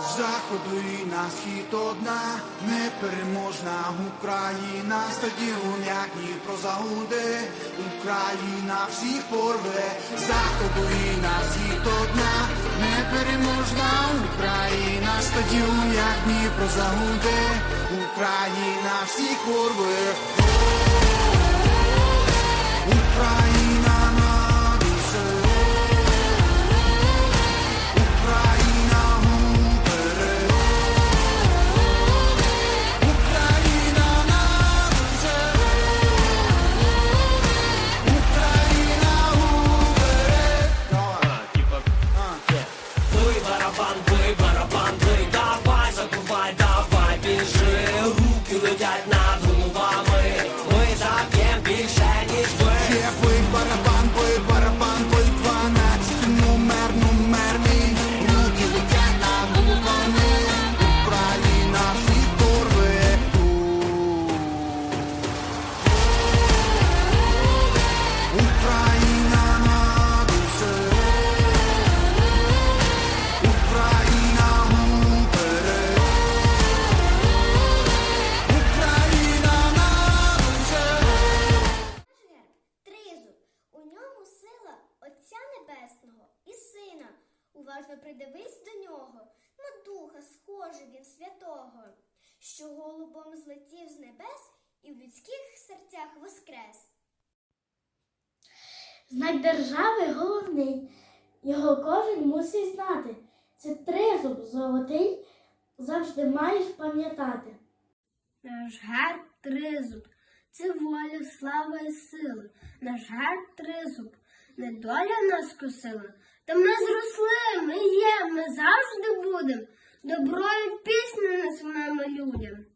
заходу і на схід одна непереможна Україна, стадіон, як Дніпро загуде, Україна всіх порве, заходу і на схід одна непереможна Україна, стадіон, як Дніпро загуде, Україна всіх порве. pan Уважно придивись до нього, на духа схожий він святого, що голубом злетів з небес і в людських серцях воскрес. Знак держави головний, його кожен мусить знати. Це тризуб золотий, завжди маєш пам'ятати. Наш герб тризуб, це воля, слава і сила. Наш герб тризуб, не доля нас косила. Та ми зросли, ми є, ми завжди будем. Доброю пісню несемо людям. Тризуб, немов